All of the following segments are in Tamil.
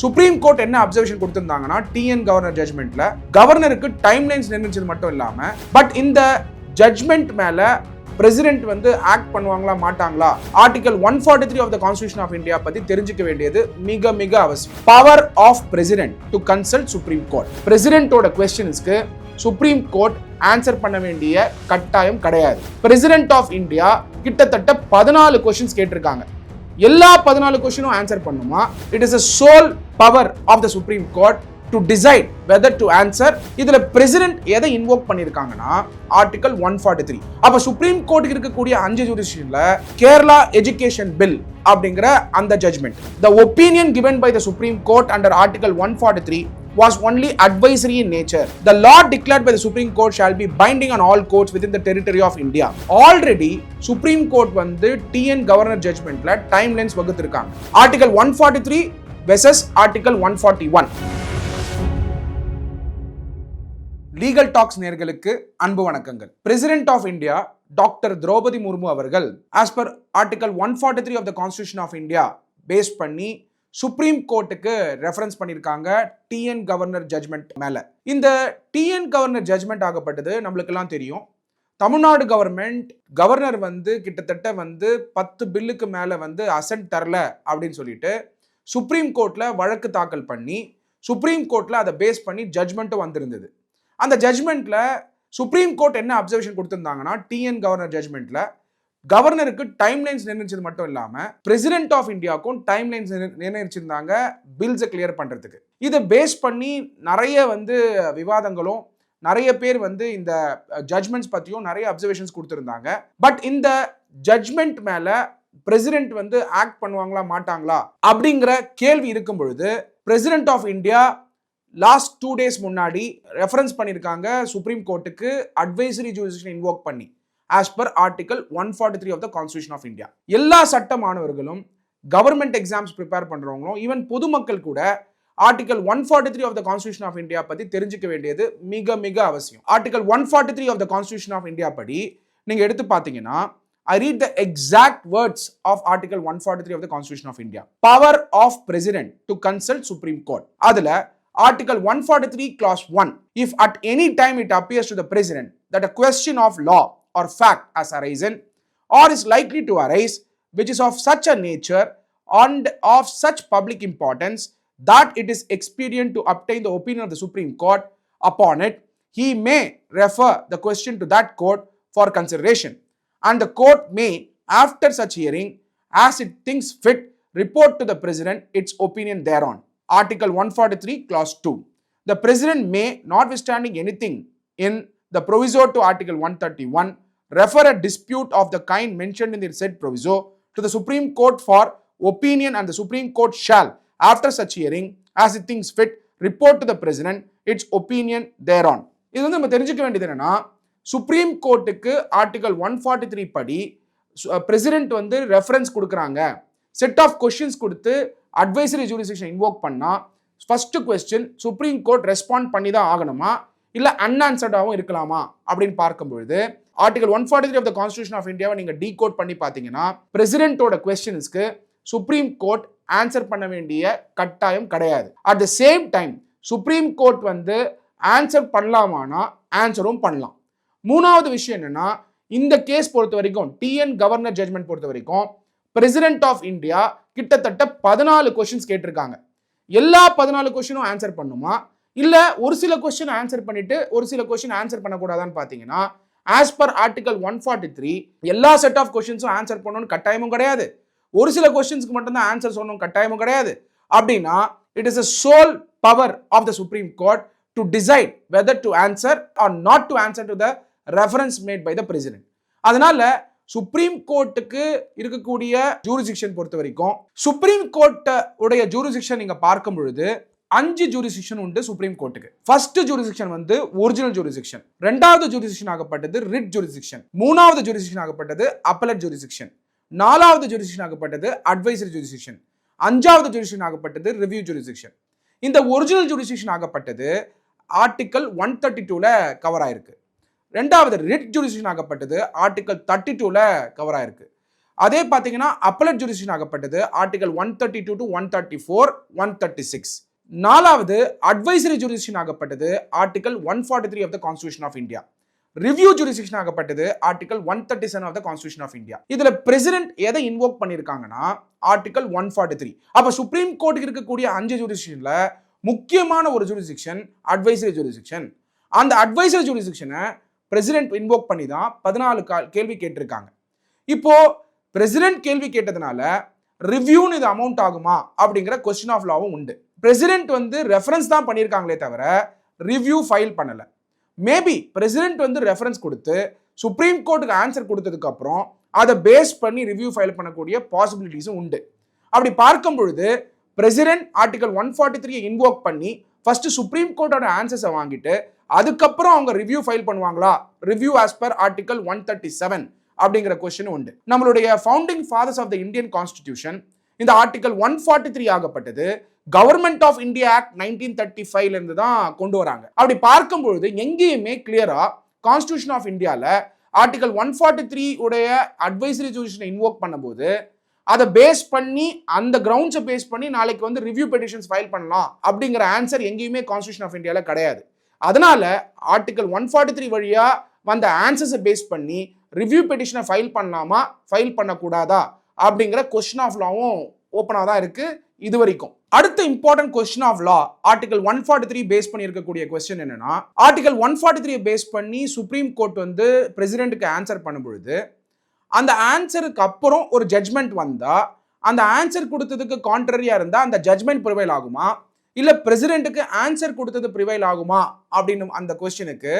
சுப்ரீம் கோர்ட் என்ன அப்சர்வேஷன் கொடுத்திருந்தாங்கன்னா டிஎன் கவர்னர் ஜட்மெண்ட்ல கவர்னருக்கு டைம் லைன்ஸ் நிர்ணயிச்சது மட்டும் இல்லாம பட் இந்த ஜட்மெண்ட் மேல பிரசிடென்ட் வந்து ஆக்ட் பண்ணுவாங்களா மாட்டாங்களா? Article one forty three of the Constitution of India பத்தி தெரிஞ்சுக்க வேண்டியது மிக மிக அவசியம். Power of President to consult Supreme Court பிரசிடென்ட்டோட கொஸ்டின்ஸ்க்கு சுப்ரீம் கோர்ட் ஆன்சர் பண்ண வேண்டிய கட்டாயம் கிடையாது. பிரசிடென்ட் ஆஃப் இந்தியா கிட்டத்தட்ட பதினாலு கொஸ்டின்ஸ் கேட்டிருக்காங்க. எல்லா பதினாலு கொஸ்டினும் ஆன்சர் பண்ணுமா? It is a sole power of the supreme court to decide whether to answer இதில் பிரசிடென்ட் எதை இன்வோக் பண்ணியிருக்காங்கன்னா ஆர்டிகல் ஒன் ஃபார்ட்டி த்ரீ அப்போ சுப்ரீம் கோர்ட்டுக்கு இருக்கக்கூடிய அஞ்சு ஜூடிஷியில் கேரளா எஜுகேஷன் பில் அப்படிங்கிற அந்த judgment the opinion given by the supreme court under article one forty three was only advisory nature the The declare by by the Supreme Court shall be binding on all courts within the territory of India. Already supreme court வந்து டிஎன் கவர்னர் ஜட்மெண்ட்ல time lines வகுத்திருக்காங்க article one forty three versus article one forty one legal talks நேர்களுக்கு அன்பு வணக்கங்கள். President of India doctor Draupadi Murmu அவர்கள் as per article one forty three of the constitution of India base பண்ணி சுப்ரீம் கோர்ட்டுக்கு ரெஃபரன்ஸ் பண்ணியிருக்காங்க டிஎன் கவர்னர் ஜட்மெண்ட் மேலே. இந்த டிஎன் கவர்னர் ஜட்மெண்ட் ஆகப்பட்டது நம்மளுக்கெல்லாம் தெரியும். தமிழ்நாடு கவர்மெண்ட் கவர்னர் வந்து கிட்டத்தட்ட வந்து பத்து பில்லுக்கு மேலே வந்து அசன்ட் தரல அப்படின்னு சொல்லிட்டு சுப்ரீம் கோர்ட்டில் வழக்கு தாக்கல் பண்ணி சுப்ரீம் கோர்ட்டில் அதை பேஸ் பண்ணி ஜட்மெண்ட்டும் வந்திருந்தது. அந்த ஜட்மெண்ட்டில் சுப்ரீம் கோர்ட் என்ன அப்சர்வேஷன் கொடுத்திருந்தாங்கன்னா டிஎன் கவர்னர் ஜட்மெண்ட்டில் கவர்னருக்கு டைம் லைன்ஸ் நிர்ணயிச்சது மட்டும் இல்லாமல் பிரசிடென்ட் ஆஃப் இந்தியாவுக்கும் டைம் லைன்ஸ் நிர்ணயிச்சிருந்தாங்க பில்ஸை கிளியர் பண்ணுறதுக்கு இதை பேஸ் பண்ணி நிறைய வந்து விவாதங்களும் நிறைய பேர் வந்து இந்த ஜட்மெண்ட்ஸ் பற்றியும் நிறைய அப்சர்வேஷன்ஸ் கொடுத்துருந்தாங்க. பட் இந்த ஜட்மெண்ட் மேலே பிரசிடென்ட் வந்து ஆக்ட் பண்ணுவாங்களா மாட்டாங்களா அப்படிங்கிற கேள்வி இருக்கும் பொழுது president of India last two days முன்னாடி ரெஃபரன்ஸ் பண்ணியிருக்காங்க சுப்ரீம் கோர்ட்டுக்கு அட்வைசரி ஜூரிஸ்டிக்ஷன் இன்வோக் பண்ணி. As per article one forty three of the constitution of India எல்லா சட்ட மாணவர்களும் கவர்மெண்ட் எக்ஸாம்ஸ் ப்ரிப்பேர் பண்ணுறவங்களும் ஈவன் பொதுமக்கள் கூட article one forty three of the constitution of India பற்றி தெரிஞ்சுக்க வேண்டியது மிக மிக அவசியம். Article one forty three of the constitution of India படி நீங்கள் எடுத்து பார்த்தீங்கன்னா I read the exact words of article one forty three of the constitution of India power of president to consult supreme court அதில் Article 143, Clause 1. If at any time it appears to the President that a question of law or fact has arisen or is likely to arise, which is of such a nature and of such public importance that it is expedient to obtain the opinion of the Supreme Court upon it, he may refer the question to that court for consideration. And the court may, after such hearing, as it thinks fit, report to the President its opinion thereon. Article 143, Clause 2. The President may, notwithstanding anything in the proviso to Article 131, refer a dispute of the kind mentioned in the said proviso to the Supreme Court for opinion, and the Supreme Court shall, after such hearing, as it thinks fit, report to the President its opinion thereon. இது வந்து நம்ம தெரிஞ்சுக்க வேண்டியது என்னன்னா சுப்ரீம் கோர்ட்டுக்கு ஆர்டிகல் ஒன் ஃபார்ட்டி த்ரீ படி பிரசிடென்ட் வந்து ரெஃபரன்ஸ் கொடுக்குறாங்க செட் ஆஃப் கொஷின்ஸ் கொடுத்து அட்வைசரி ஜூரிஸ்டிக்ஷன் இன்வோக் பண்ணால் first question Supreme Court respond பண்ணி தான் ஆகணுமா? இல்லை அன்ஆன்சர்டாகவும் இருக்கலாமா? அப்படின்னு பார்க்கும்பொழுது article one forty three of the Constitution of இந்தியாவை நீங்கள் டீ கோட் பண்ணி பார்த்தீங்கன்னா பிரசிடென்ட்டோட கொஸ்டின்ஸ்க்கு சுப்ரீம் கோர்ட் ஆன்சர் பண்ண வேண்டிய கட்டாயம் கிடையாது. At the same time supreme court வந்து ஆன்சர் பண்ணலாமானா ஆன்சரும் பண்ணலாம். மூணாவது விஷயம் என்னென்னா இந்த கேஸ் பொறுத்த வரைக்கும் டிஎன் கவர்னர் ஜட்மெண்ட் பொறுத்த வரைக்கும் பிரசிடென்ட் ஆஃப் இந்தியா கிட்டத்தட்ட பதினாலு கொஷின்ஸ் கேட்டிருக்காங்க. எல்லா பதினாலு கொஷினும் ஆன்சர் பண்ணுமா? இல்லை ஒரு சில கொஷின் ஆன்சர் பண்ணிட்டு ஒரு சில கொஷின் ஆன்சர் பண்ணக்கூடாதான்னு பார்த்தீங்கன்னா as per article one forty three எல்லா செட் ஆஃப் கொஷின்ஸும் ஆன்சர் பண்ணணும்னு கட்டாயமும் கிடையாது. ஒரு சில கொஸ்டின்ஸ்க்கு மட்டும்தான் ஆன்சர் சொல்லணும் கட்டாயமும் கிடையாது. அப்படின்னா it is a sole power of the supreme court to decide whether to answer or not to answer to the reference made by the president அதனால சுப்ரீம் கோர்ட்டுக்கு இருக்கக்கூடிய ஜூரிசிக்ஷன் பொறுத்த வரைக்கும் சுப்ரீம் கோர்ட் உடைய ஜூரிசிக்ஷன் நீங்கள் பார்க்கும் பொழுது அஞ்சு ஜூரிசிக்ஷன் உண்டு சுப்ரீம் கோர்ட்டுக்கு ஃபர்ஸ்ட் ஜூரிசிக்ஷன் வந்து ஒரிஜினல் ஜூரிசிக்ஷன் ரெண்டாவது ஜூரிசிக்ஷன் ஆகப்பட்டது ரிட் ஜூரிசிக்ஷன் மூணாவது ஜூரிசிக்ஷன் ஆகப்பட்டது அப்பலட் ஜூரிசிக்ஷன் நாலாவது ஜூரிசிக்ஷன் ஆகப்பட்டது அட்வைசரி ஜூரிசிக்ஷன் அஞ்சாவது ஜூரிசிக்ஷன் ஆகப்பட்டது ரிவ்யூ ஜூரிசிக்ஷன் இந்த ஒரிஜினல் ஜூரிசிக்ஷன் ஆகப்பட்டது ஆர்டிக்கல் ஒன் தேர்ட்டி டூவில் கவர் ஆயிருக்கு. ரெண்டாவது ரிட் ஜுடிஷன் ஆகப்பட்டது ஆர்டிகல் தேர்ட்டி டூவில் கவர் ஆயிருக்கு. அதே பார்த்தீங்கன்னா appellate jurisdiction ஆகப்பட்டது article one thirty two to one thirty four one thirty six நாலாவது advisory jurisdiction ஆகப்பட்டது article one forty three of the constitution of India review jurisdiction ஆகப்பட்டது article one thirty seven of the constitution of India இதுல பிரசிடென்ட் எதை இன்வோக் பண்ணியிருக்காங்கன்னா ஆர்டிகல் ஒன் ஃபார்ட்டி த்ரீ அப்போ சுப்ரீம் கோர்ட்டுக்கு இருக்கக்கூடிய அஞ்சு ஜுரிஸ்டிக்ஷன்ல முக்கியமான ஒரு ஜுரிஸ்டிக்ஷன் அட்வைசரி ஜுரிஸ்டிக்ஷன் அந்த அட்வைசரி ஜுரிஸ்டிக்ஷனை பிரசிடென்ட் இன்வோக் பண்ணி தான் பதினாலு கேள்வி கேட்டிருக்காங்க. இப்போ பிரசிடென்ட் கேள்வி கேட்டதுனால ரிவ்யூன்னு இது அமௌண்ட் ஆகுமா அப்படிங்கிற கொஸ்டின் ஆஃப் லாவும் உண்டு. பிரசிடென்ட் வந்து ரெஃபரன்ஸ் தான் பண்ணியிருக்காங்களே தவிர ரிவ்யூ ஃபைல் பண்ணலை. மேபி பிரசிடென்ட் வந்து ரெஃபரன்ஸ் கொடுத்து சுப்ரீம் கோர்ட்டுக்கு ஆன்சர் கொடுத்ததுக்கப்புறம் அதை பேஸ் பண்ணி ரிவ்யூ ஃபைல் பண்ணக்கூடிய பாசிபிலிட்டிஸும் உண்டு. அப்படி பார்க்கும் பொழுது president article one forty three invoke பண்ணி ஃபஸ்ட்டு சுப்ரீம் கோர்ட்டோட ஆன்சர்ஸை வாங்கிட்டு அதுக்கப்புறம் அவங்க ரிவ்யூ ஃபைல் பண்ணுவாங்களா? Review as per article one thirty seven அப்படிங்கிற கொஸ்டின் உண்டு. நம்மளுடைய founding fathers of the Indian constitution இந்த article one forty three ஆகப்பட்டது. Government of India act nineteen thirty ஃபைவ்ல இருந்து தான் கொண்டு வராங்க. அப்படி பார்க்கும்பொழுது எங்கேயுமே கிளியரா கான்ஸ்டியூஷன் ஆஃப் இந்தியாவில் ஆர்டிகல் ஒன் ஃபார்ட்டி த்ரீ உடைய அட்வைசரி ஜூரிஷனை இன்வோக் பண்ணும்போது அதை பேஸ் பண்ணி அந்த கிரவுண்ட்ஸை பேஸ் பண்ணி நாளைக்கு வந்து ரிவ்யூ பெட்டிஷன்ஸ் ஃபைல் பண்ணலாம் அப்படிங்கிற ஆன்சர் எங்கேயுமே கான்ஸ்டியூஷன் ஆஃப் இந்தியாவில் கிடையாது. அதனால ஆர்டிகல் ஒன் ஃபார்ட்டி த்ரீ வழியாக வந்த ஆன்சர்ஸை பேஸ் பண்ணி ரிவ்யூ பெட்டிஷனை ஃபைல் பண்ணலாமா ஃபைல் பண்ணக்கூடாதா? அப்படிங்கிற கொஸ்டின் ஆஃப் லாவும் ஓப்பனாக தான் இருக்குது இது வரைக்கும் அடுத்த important question of law article one forty three base பண்ணி இருக்கக்கூடிய கொஸ்டின் என்னன்னா article one forty three base பண்ணி சுப்ரீம் கோர்ட் வந்து பிரசிடென்ட்டுக்கு ஆன்சர் பண்ணும்பொழுது அந்த ஆன்சருக்கு அப்புறம் ஒரு ஜட்மெண்ட் வந்தால் அந்த ஆன்சர் கொடுத்ததுக்கு கான்ட்ரரியாக இருந்தால் அந்த ஜட்மெண்ட் ப்ரிவைல் ஆகுமா? இல்லை பிரசிடென்ட்டுக்கு ஆன்சர் கொடுத்தது ப்ரிவைல் ஆகுமா? அப்படின்னு அந்த கொஸ்டினுக்கு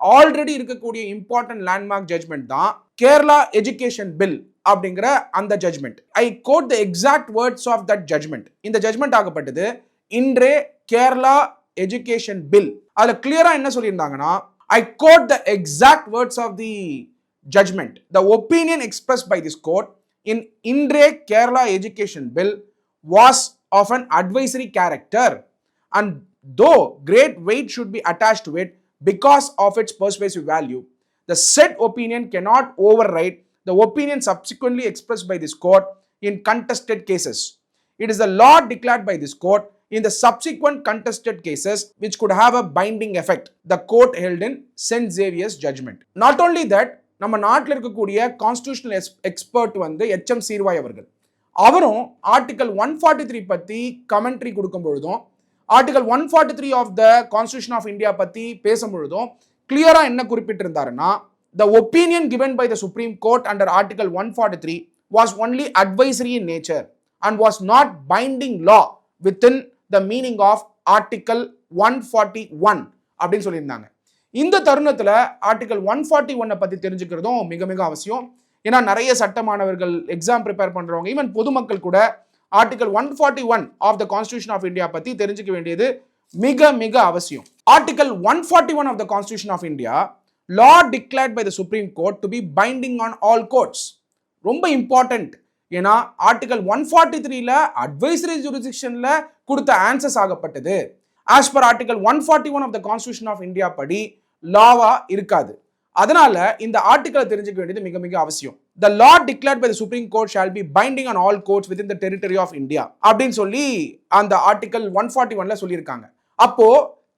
ஆல்ரெடி இருக்கக்கூடிய இம்பார்ட்டன்ட் லேண்ட்மார்க் ஜட்மெண்ட் தான் கேரளா எஜுகேஷன் பில் அப்படிங்கிற அந்த judgment I quote the exact words of that judgment இந்த judgment ஆகப்பட்டது in re Kerala education bill அதில் கிளியரா என்ன சொல்லியிருந்தாங்கன்னா I quote the exact words of the judgment the opinion express by this court in in re Kerala education bill was of an advisory character and though great weight should be attach to it because of its persuasive value. The said opinion cannot override the opinion subsequently expressed by this court in contested cases. It is the law declared by this court in the subsequent contested cases which could have a binding effect. The court held in St. Xavier's judgment. Not only that, நம்ம நாட்டில் இருக்கக்கூடிய கான்ஸ்டியூஷனல் எக்ஸ்பர்ட் வந்து எச்எம் சீர்வாய் அவர்கள் அவரும் ஆர்டிகல் ஒன் ஃபார்ட்டி த்ரீ பற்றி கமெண்ட்ரி கொடுக்கும் பொழுதும் article one forty three of the constitution of India பற்றி பேசும்பொழுதும் கிளியராக என்ன குறிப்பிட்டிருந்தாருன்னா the opinion given by the supreme court under article one forty three was only advisory in nature and was not binding law within the meaning of article one forty one அப்படின்னு சொல்லியிருந்தாங்க. இந்த தருணத்தில் ஆர்டிகல் ஒன் ஃபார்ட்டி ஒன்னை பற்றி தெரிஞ்சுக்கிறதும் மிக மிக அவசியம். ஏன்னா நிறைய சட்ட மாணவர்கள் எக்ஸாம் ப்ரிப்பேர் பண்ணுறவங்க ஈவன் பொதுமக்கள் கூட article one forty one of the constitution of India பற்றி தெரிஞ்சுக்க வேண்டியது மிக மிக அவசியம். Article one forty one of the constitution of India law declared by the supreme court to be binding on all courts ரொம்ப இம்பார்ட்டன்ட் ஏன்னா ஆர்டிகல் ஒன் ஃபார்ட்டி த்ரீல அட்வைசரி ஜூரிசிக்ஷன்ல கொடுத்த answers ஆகப்பட்டது. As per article one forty one of the constitution of India படி லாவா இருக்காது. அதனால இந்த ஆர்டிக்கலை தெரிஞ்சுக்க வேண்டியது மிக மிக அவசியம். The law declared by the supreme court shall be binding on all courts with the territory of India அப்படின்னு சொல்லி அந்த ஆர்டிக்கல் ஒன் ஃபார்ட்டி ஒன்ல சொல்லியிருக்காங்க. அப்போ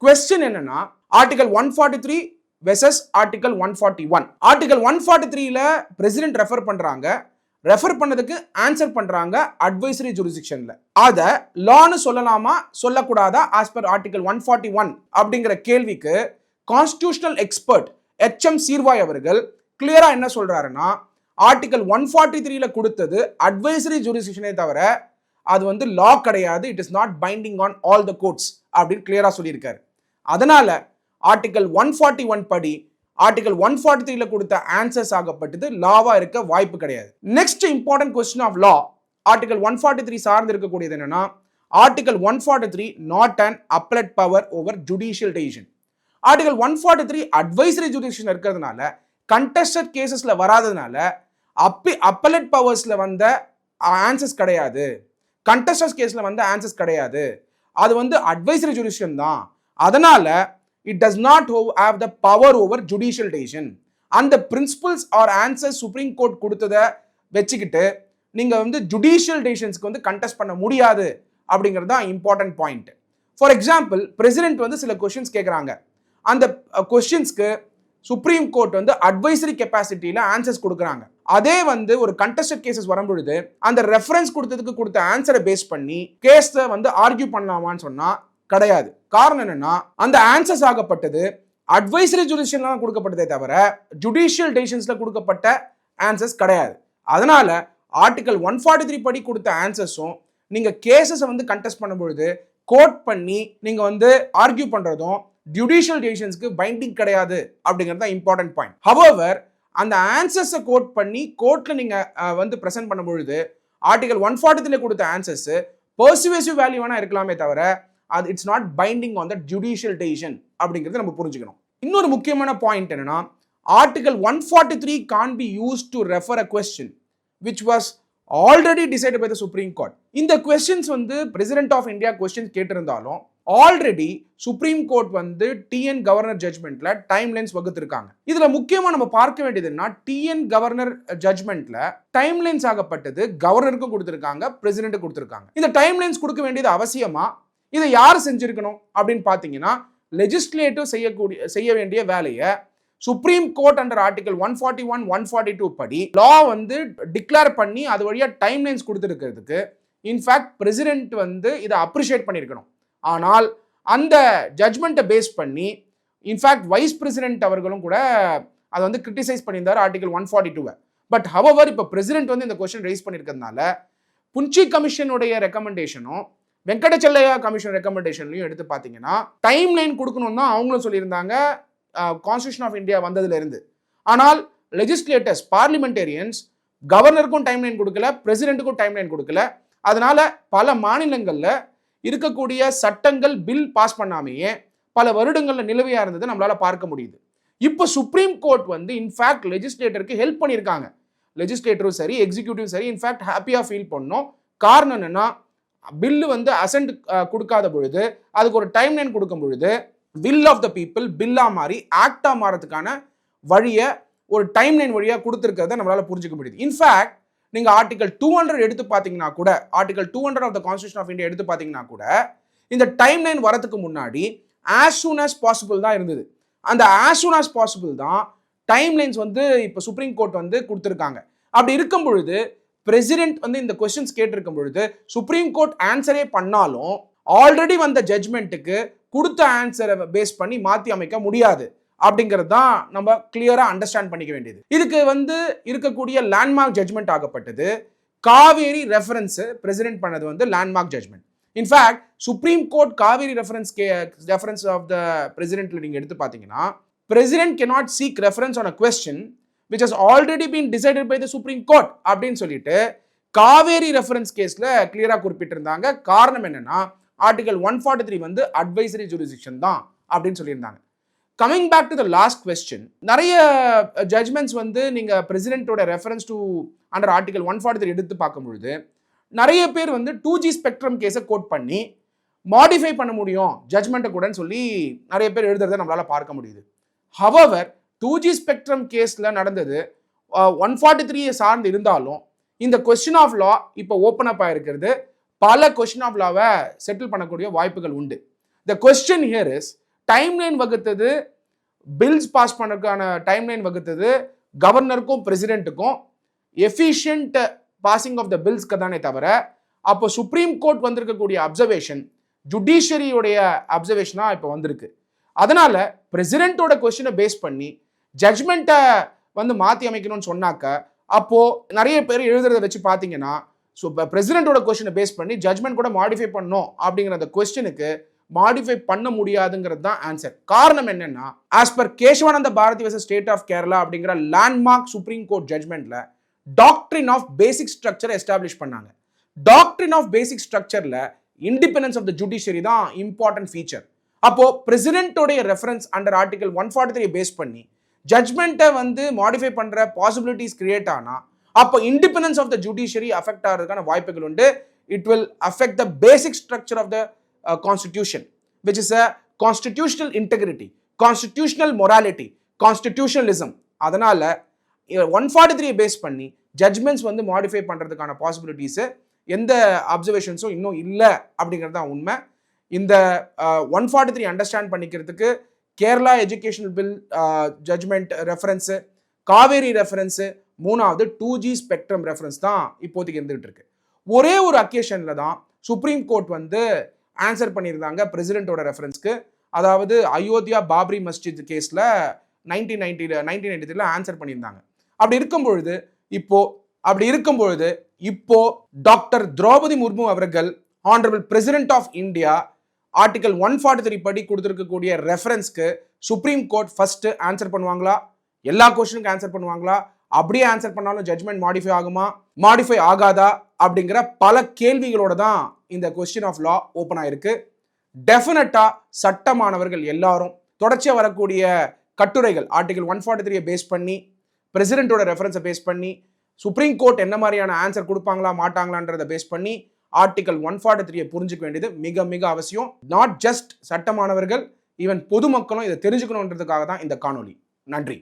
கொஸ்டின் என்னன்னா article one forty three versus article one forty one article one forty த்ரீல பிரசிடென்ட் ரெஃபர் பண்றாங்க. ரெஃபர் பண்ணதுக்கு ஆன்சர் பண்றாங்க அட்வைசரி ஜூரிசிக்ஷன்ல அத லான்னு சொல்லலாமா சொல்லக்கூடாதா as per article one forty one அப்படிங்கிற கேள்விக்கு கான்ஸ்டியூஷனல் எக்ஸ்பர்ட் எச்எம் சீர்வாய் அவர்கள் கிளியரா என்ன சொல்றாருன்னா ஆர்டிகல் ஒன் ஃபார்ட்டி த்ரீல கொடுத்தது அட்வைசரி ஜூரிசிஷனே தவிர அது வந்து லா கிடையாது it is not binding on all the courts அப்படின்னு கிளியரா சொல்லியிருக்காரு. அதனால ஆர்டிகல் ஒன் ஃபார்ட்டி ஒன் படி ஆர்டிகல் ஒன் ஃபார்ட்டி த்ரீல கொடுத்த ஆன்சர்ஸ் ஆகப்பட்டது லாவா இருக்க வாய்ப்பு கிடையாது. Next important question of law article one forty three சார்ந்து இருக்கக்கூடியது என்னன்னா article one forty three not and appellate power over judicial decision article one forty three advisory jurisdiction இருக்கிறதுனால கண்டஸ்டட் கேசஸில் வராததுனால அப்பி அப்பலட் பவர்ஸில் வந்த ஆன்சர்ஸ் கிடையாது. கண்டஸ்டட் கேஸில் வந்த ஆன்சர்ஸ் கிடையாது. அது வந்து அட்வைசரி ஜுடிஷியன் தான். அதனால் it does not have the power over judicial decision அந்த principles or answers Supreme Court கொடுத்ததை வச்சுக்கிட்டு நீங்கள் வந்து ஜுடிஷியல் டெசிஷன்ஸ்க்கு வந்து கண்டெஸ்ட் பண்ண முடியாது அப்படிங்கிறது தான் important point for example president வந்து சில கொஷின்ஸ் கேட்குறாங்க அந்த கொஷின்ஸ்க்கு சுப்ரீம் கோர்ட் வந்து அட்வைசரி கெப்பாசிட்டியில் ஆன்சர்ஸ் கொடுக்குறாங்க. அதே வந்து ஒரு கண்டஸ்டட் கேசஸ் வரும்பொழுது அந்த ரெஃபரன்ஸ் கொடுத்ததுக்கு கொடுத்த ஆன்சரை பேஸ் பண்ணி கேஸை வந்து ஆர்கியூ பண்ணலாமான்னு சொன்னால் கிடையாது. காரணம் என்னன்னா அந்த ஆன்சர்ஸ் ஆகப்பட்டது அட்வைசரி ஜுடிஷியல்லாம் கொடுக்கப்பட்டதே தவிர ஜுடிஷியல் டெசிஷன்ஸில் கொடுக்கப்பட்ட ஆன்சர்ஸ் கிடையாது. அதனால ஆர்டிகல் ஒன் ஃபார்ட்டி த்ரீ படி கொடுத்த ஆன்சர்ஸும் நீங்கள் கேசஸை வந்து கண்டெஸ்ட் பண்ணும்பொழுது கோட் பண்ணி நீங்கள் வந்து ஆர்கியூ பண்ணுறதும் ஜுடிஷியல் டெசிஷன்ஸ்க்கு பைண்டிங் கிடையாது அப்படிங்கிறது தான் இம்பார்ட்டன்ட் பாயிண்ட் ஹவவர் அந்த ஆன்சர்ஸை கோட் பண்ணி கோர்ட்டில் நீங்கள் வந்து ப்ரெசென்ட் பண்ணும்பொழுது ஆர்டிகல் ஒன் ஃபார்ட்டி த்ரீல கொடுத்த ஆன்சர்ஸ் பர்சுவேசிவ் வேல்யூ வேணால் இருக்கலாமே தவிர அது it's not binding on the judicial decision அப்படிங்கிறது நம்ம புரிஞ்சுக்கணும். இன்னொரு முக்கியமான பாயிண்ட் என்னன்னா article one forty three can be used to refer a question which was already decide by the Supreme Court இந்த கொஸ்டின்ஸ் வந்து பிரசிடென்ட் ஆஃப் இந்தியா கொஸ்டின் கேட்டிருந்தாலும் ஆல்ரெடி சுப்ரீம் கோர்ட் வந்து டிஎன் கவர்னர் ஜட்மெண்ட்ல டைம் லைன்ஸ் வகுத்திருக்காங்க. இதுல முக்கியமா நம்ம பார்க்க வேண்டியது என்ன டிஎன் கவர்னர் ஜட்மெண்ட்ல டைம் லைன்ஸ் ஆகப்பட்டது கவர்னருக்கும் கொடுத்திருக்காங்க பிரசிடென்ட் கொடுத்திருக்காங்க. இந்த டைம் லைன்ஸ் கொடுக்க வேண்டியது அவசியமா? இதை யார் செஞ்சிருக்கணும் அப்படின்னு பார்த்தீங்கன்னா லெஜிஸ்லேட்டிவ் செய்யக்கூடிய செய்ய வேண்டிய வேலையை supreme court under article one forty one one forty two படி லா வந்து டிக்ளேர் பண்ணி அது வழியாக டைம் லைன்ஸ் கொடுத்துருக்கிறதுக்கு இன்ஃபேக்ட் பிரசிடென்ட் வந்து இதை அப்ரிஷியேட் பண்ணியிருக்கணும். ஆனால் அந்த ஜட்மெண்ட்டை பேஸ் பண்ணி இன்ஃபேக்ட் வைஸ் பிரசிடென்ட் அவர்களும் கூட அதை வந்து கிரிட்டிசைஸ் பண்ணியிருந்தார் ஆர்டிகல் ஒன் ஃபார்ட்டி டூவை பட் ஹவவர் இப்போ பிரசிடென்ட் வந்து இந்த கொஸ்டின் ரைஸ் பண்ணியிருக்கிறதுனால புஞ்சி கமிஷனுடைய ரெக்கமெண்டேஷனும் வெங்கடச்செல்லையா கமிஷன் ரெக்கமெண்டேஷன்லையும் எடுத்து பார்த்தீங்கன்னா டைம் லைன் கொடுக்கணும்னு தான் அவங்களும் சொல்லியிருந்தாங்க. கான்ஸ்டியூஷன் ஆஃப் இந்தியா வந்ததுலேருந்து. ஆனால் லெஜிஸ்லேட்டர்ஸ் பார்லிமெண்டேரியன்ஸ் கவர்னருக்கும் டைம் லைன் கொடுக்கல பிரசிடென்ட்டுக்கும் டைம் லைன் கொடுக்கல. அதனால பல மாநிலங்களில் இருக்கக்கூடிய சட்டங்கள் பில் பாஸ் பண்ணாமையே பல வருடங்களில் நிலுவையாக இருந்தது நம்மளால் பார்க்க முடியுது. இப்போ சுப்ரீம் கோர்ட் வந்து இன்ஃபேக்ட் லெஜிஸ்லேட்டருக்கு ஹெல்ப் பண்ணியிருக்காங்க. லெஜிஸ்லேட்டரும் சரி எக்ஸிக்யூட்டிவ் சரி இன்ஃபேக்ட் ஹாப்பியாக ஃபீல் பண்ணோம். காரணம் என்னென்னா பில்லு வந்து அசண்ட் கொடுக்காத பொழுது அதுக்கு ஒரு டைம் லைன் கொடுக்கும் பொழுது வில் ஆஃப் த பீப்புள் பில்லாக மாறி ஆக்டாக மாறதுக்கான வழியை ஒரு டைம் லைன் வழியாக கொடுத்துருக்கிறத நம்மளால் புரிஞ்சுக்க முடியுது. இன்ஃபேக்ட் நீங்கள் ஆர்டிகல் டூ ஹண்ட்ரட் எடுத்து பார்த்தீங்கன்னா கூட article two hundred of the constitution of India எடுத்து பார்த்தீங்கன்னா கூட இந்த டைம் லைன் வரதுக்கு முன்னாடி ஆஸ் சூன் ஆஸ் பாசிபிள் தான் இருந்தது. அந்த ஆஸ் சூன் ஆஸ் பாசிபிள் தான் டைம் லைன்ஸ் வந்து இப்போ சுப்ரீம் கோர்ட் வந்து கொடுத்துருக்காங்க. அப்படி இருக்கும் பொழுது பிரசிடென்ட் வந்து இந்த கொஸ்டின்ஸ் கேட்டிருக்கும் பொழுது சுப்ரீம் கோர்ட் ஆன்சரே பண்ணாலும் ஆல்ரெடி வந்த ஜட்மெண்ட்டுக்கு கொடுத்த ஆன்சரை பேஸ் பண்ணி மாற்றி அமைக்க முடியாது. அப்படிங்கிறது தான் நம்ம கிளியராக அண்டர்ஸ்டாண்ட் பண்ணிக்க வேண்டியது. இதுக்கு வந்து இருக்கக்கூடிய லேண்ட்மார்க் ஜட்மெண்ட் ஆகப்பட்டது. காவேரி ரெஃபரன்ஸு பிரசிடென்ட் பண்ணது வந்து landmark judgment in fact Supreme Court Cauvery reference K reference of the பிரசிடென்ட்ல நீங்கள் எடுத்து பார்த்தீங்கன்னா president cannot seek reference on a question which has already been decided by the Supreme Court அப்படின்னு சொல்லிட்டு காவேரி ரெஃபரன்ஸ் கேஸில் கிளியராக குறிப்பிட்டிருந்தாங்க. காரணம் என்னன்னா ஆர்டிகல் ஒன் ஃபார்ட்டி த்ரீ வந்து அட்வைசரி ஜூரிசிக்ஷன் தான் அப்படின்னு சொல்லியிருந்தாங்க. Coming back to the last question நிறைய uh, ஜட்மெண்ட்ஸ் வந்து நீங்கள் பிரசிடென்ட்டோட reference to under article one forty three எடுத்து பார்க்கும்பொழுது நிறைய பேர் வந்து டூ ஜி ஸ்பெக்ட்ரம் கேஸை கோட் பண்ணி மாடிஃபை பண்ண முடியும் ஜட்மெண்ட்டை கூடன்னு சொல்லி நிறைய பேர் எழுதுறத நம்மளால் பார்க்க முடியுது. ஹவவர் டூ ஜி ஸ்பெக்ட்ரம் கேஸில் நடந்தது ஒன் ஃபார்ட்டி த்ரீ சார்ந்து இருந்தாலும் இந்த கொஸ்டின் ஆஃப் லா இப்போ ஓப்பன் அப் ஆகிருக்கிறது பல கொஸ்டின் ஆஃப் லாவை செட்டில் பண்ணக்கூடிய வாய்ப்புகள் உண்டு. The question here is timeline வகுத்தது bills pass பண்ணதுக்கான டைம்லைன் வகுத்தது கவர்னருக்கும் பிரசிடென்ட்டுக்கும் எஃபிஷியன்ட் பாசிங் ஆஃப் த பில்ஸ்க்கு தானே தவிர அப்போ சுப்ரீம் கோர்ட் வந்திருக்கக்கூடிய அப்சர்வேஷன் ஜுடிஷியரியுடைய அப்சர்வேஷனாக இப்போ வந்திருக்கு. அதனால் பிரசிடென்ட்டோட கொஸ்டினை பேஸ் பண்ணி ஜட்ஜ்மெண்ட்டை வந்து மாற்றி அமைக்கணும்னு சொன்னாக்க அப்போது நிறைய பேர் எழுதுறதை வச்சு பார்த்தீங்கன்னா ஸோ இப்போ பிரசிடென்ட்டோட கொஸ்டினை பேஸ் பண்ணி ஜட்மெண்ட் கூட மாடிஃபை பண்ணோம் அப்படிங்கிற அந்த கொஸ்டினுக்கு மாடிஃபை பண்ண முடியாதுங்கிறது தான் ஆன்சர் காரணம் என்னன்னா as per Kesavananda Bharati versus state of Kerala அப்படிங்கிற landmark supreme court ஜட்மெண்ட்ல doctrine of basic structure establish பண்ணாங்க. டாக்ட்ரின் ஆஃப் பேசிக் ஸ்ட்ரக்சர்ல இண்டிபெண்டன்ஸ் ஆஃப் த ஜுடிஷியரி தான் இம்பார்ட்டன்ட் ஃபீச்சர் அப்போ பிரசிடென்ட்டோடைய reference under article one forty three base பண்ணி ஜட்மெண்ட்டை வந்து மாடிஃபை பண்ற பாசிபிலிட்டிஸ் கிரியேட் ஆனால் அப்போ independence of the judiciary affect ஆகிறதுக்கான வாய்ப்புகள் உண்டு. It will affect the basic structure of the constitution which is a constitutional integrity constitutional morality constitutionalism அதனால் ஒன் ஃபார்ட்டி த்ரீ பேஸ் பண்ணி ஜட்மெண்ட்ஸ் வந்து மாடிஃபை பண்ணுறதுக்கான பாசிபிலிட்டிஸு எந்த அப்சர்வேஷன்ஸும் இன்னும் இல்லை அப்படிங்கிறது தான் உண்மை. இந்த ஒன் ஃபார்ட்டி த்ரீ அண்டர்ஸ்டாண்ட் பண்ணிக்கிறதுக்கு Kerala educational bill judgment reference Cauvery reference மூணாவது டூ ஜி ஸ்பெக்ட்ரம் ரெஃபரன்ஸ் தான் இப்போதைக்கு இருந்துகிட்டு இருக்கு. ஒரே ஒரு அக்கேஷனில் தான் சுப்ரீம் கோர்ட் வந்து ஆன்சர் பண்ணியிருந்தாங்க பிரசிடென்ட்டோட ரெஃபரன்ஸ்க்கு அதாவது அயோத்தியா பாப்ரி மஸ்ஜித் கேஸில் நைன்டீன் நைன்டி நைன்டீன் நைன்டி த்ரீல ஆன்சர் பண்ணியிருந்தாங்க. அப்படி இருக்கும் பொழுது இப்போ அப்படி இருக்கும் பொழுது இப்போ டாக்டர் திரௌபதி முர்மு அவர்கள் honourable president of India article one forty three படி கொடுத்துருக்கக்கூடிய ரெஃபரன்ஸ்க்கு சுப்ரீம் கோர்ட் ஃபர்ஸ்ட் ஆன்சர் பண்ணுவாங்களா? எல்லா கொஸ்டினுக்கும் ஆன்சர் பண்ணுவாங்களா? அப்படியே ஆன்சர் பண்ணாலும் ஜட்மெண்ட் மாடிஃபை ஆகுமா? மாடிஃபை ஆகாதா அப்படிங்கிற பல கேள்விகளோட தான் இந்த கொஸ்டின் ஆஃப் லா ஓப்பன் ஆயிருக்கு. டெஃபினட்டா சட்டமானவர்கள் எல்லாரும் தொடர்ச்சியாக வரக்கூடிய கட்டுரைகள் ஆர்டிகல் ஒன் ஃபார்ட்டி த்ரீயை பேஸ் பண்ணி பிரசிடென்ட்டோட ரெஃபரன்ஸை பேஸ் பண்ணி சுப்ரீம் கோர்ட் என்ன மாதிரியான ஆன்சர் கொடுப்பாங்களா மாட்டாங்களான்றதை பேஸ் பண்ணி ஆர்டிகல் ஒன் ஃபார்ட்டி த்ரீயை புரிஞ்சுக்க வேண்டியது மிக மிக அவசியம். நாட் ஜஸ்ட் சட்டமானவர்கள் ஈவன் பொதுமக்களும் இதை தெரிஞ்சுக்கணுன்றதுக்காக தான் இந்த காணொளி. நன்றி.